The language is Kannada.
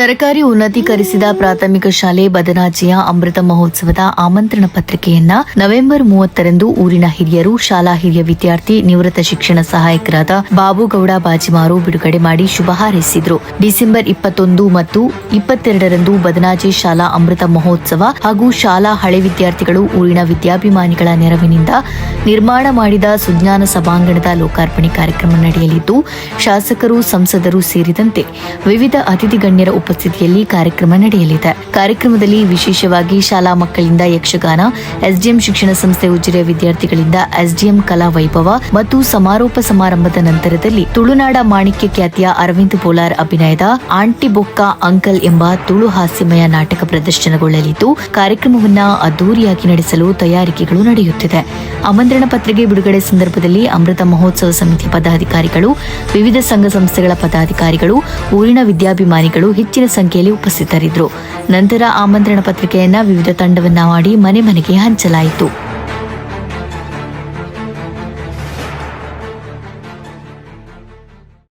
ಸರ್ಕಾರಿ ಉನ್ನತೀಕರಿಸಿದ ಪ್ರಾಥಮಿಕ ಶಾಲೆ ಬದನಾಜಿಯ ಅಮೃತ ಮಹೋತ್ಸವದ ಆಮಂತ್ರಣ ಪತ್ರಿಕೆಯನ್ನ ನವೆಂಬರ್ ಮೂವತ್ತರಂದು ಊರಿನ ಹಿರಿಯರು, ಶಾಲಾ ಹಿರಿಯ ವಿದ್ಯಾರ್ಥಿ, ನಿವೃತ್ತ ಶಿಕ್ಷಣ ಸಹಾಯಕರಾದ ಬಾಬುಗೌಡ ಬಾಜಿಮಾರು ಬಿಡುಗಡೆ ಮಾಡಿ ಶುಭ ಹಾರೈಸಿದರು. ಡಿಸೆಂಬರ್ ಇಪ್ಪತ್ತೊಂದು ಮತ್ತು ಇಪ್ಪತ್ತೆರಡರಂದು ಬದನಾಜಿ ಶಾಲಾ ಅಮೃತ ಮಹೋತ್ಸವ ಹಾಗೂ ಶಾಲಾ ಹಳೆ ವಿದ್ಯಾರ್ಥಿಗಳು ಊರಿನ ವಿದ್ಯಾಭಿಮಾನಿಗಳ ನೆರವಿನಿಂದ ನಿರ್ಮಾಣ ಮಾಡಿದ ಸುಜ್ಞಾನ ಸಭಾಂಗಣದ ಲೋಕಾರ್ಪಣೆ ಕಾರ್ಯಕ್ರಮ ನಡೆಯಲಿದ್ದು, ಶಾಸಕರು, ಸಂಸದರು ಸೇರಿದಂತೆ ವಿವಿಧ ಅತಿಥಿ ಗಣ್ಯರ ಉಪಸ್ಥಿತಿಯಲ್ಲಿ ಕಾರ್ಯಕ್ರಮ ನಡೆಯಲಿದೆ. ಕಾರ್ಯಕ್ರಮದಲ್ಲಿ ವಿಶೇಷವಾಗಿ ಶಾಲಾ ಮಕ್ಕಳಿಂದ ಯಕ್ಷಗಾನ, ಎಸ್ಡಿಎಂ ಶಿಕ್ಷಣ ಸಂಸ್ಥೆ ಉಜಿರೆಯ ವಿದ್ಯಾರ್ಥಿಗಳಿಂದ ಎಸ್ಡಿಎಂ ಕಲಾ ವೈಭವ ಮತ್ತು ಸಮಾರೋಪ ಸಮಾರಂಭದ ನಂತರದಲ್ಲಿ ತುಳುನಾಡ ಮಾಣಿಕ್ಯ ಖ್ಯಾತಿಯ ಅರವಿಂದ್ ಬೋಲಾರ್ ಅಭಿನಯದ ಆಂಟಿ ಬೊಕ್ಕ ಅಂಕಲ್ ಎಂಬ ತುಳು ಹಾಸ್ಯಮಯ ನಾಟಕ ಪ್ರದರ್ಶನಗೊಳ್ಳಲಿದ್ದು, ಕಾರ್ಯಕ್ರಮವನ್ನ ಅದ್ದೂರಿಯಾಗಿ ನಡೆಸಲು ತಯಾರಿಕೆಗಳು ನಡೆಯುತ್ತಿದೆ. ಆಮಂತ್ರಣ ಪತ್ರಿಕೆ ಬಿಡುಗಡೆ ಸಂದರ್ಭದಲ್ಲಿ ಅಮೃತ ಮಹೋತ್ಸವ ಸಮಿತಿ ಪದಾಧಿಕಾರಿಗಳು, ವಿವಿಧ ಸಂಘ ಸಂಸ್ಥೆಗಳ ಪದಾಧಿಕಾರಿಗಳು, ಊರಿನ ವಿದ್ಯಾಭಿಮಾನಿಗಳು ಹೆಚ್ಚಿನ ಸಂಖ್ಯೆಯಲ್ಲಿ ಉಪಸ್ಥಿತರಿದ್ದರು. ನಂತರ ಆಮಂತ್ರಣ ಪತ್ರಿಕೆಯನ್ನ ವಿವಿಧ ತಂಡವನ್ನ ಮಾಡಿ ಮನೆ ಮನೆಗೆ ಹಂಚಲಾಯಿತು.